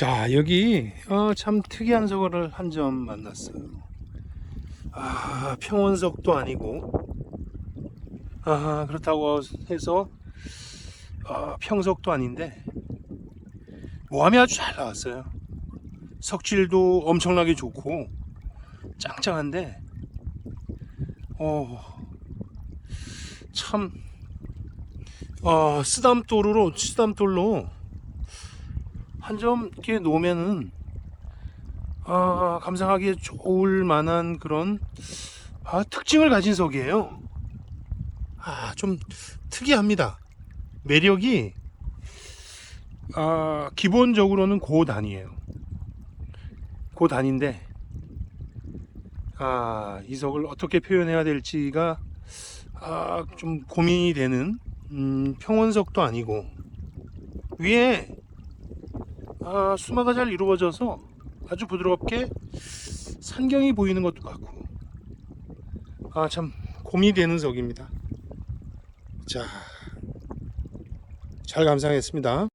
자 여기 어, 참 특이한 석을 한점 만났어요. 아 평원석도 아니고 아 그렇다고 해서 아, 평석도 아닌데 모함이 아주 잘 나왔어요. 석질도 엄청나게 좋고 짱짱한데 어, 참 어, 쓰담돌로 쓰담돌로 한 점 이렇게 놓으면은 아, 감상하기에 좋을 만한 그런 아, 특징을 가진 석이에요. 아, 좀 특이합니다. 매력이 아, 기본적으로는 고단이에요. 고단인데 아, 이 석을 어떻게 표현해야 될지가 아, 좀 고민이 되는 음, 평원석도 아니고 위에 아, 수마가 잘 이루어져서 아주 부드럽게 산경이 보이는 것도 같고 아 참 고민이 되는 석입니다. 자, 잘 감상했습니다.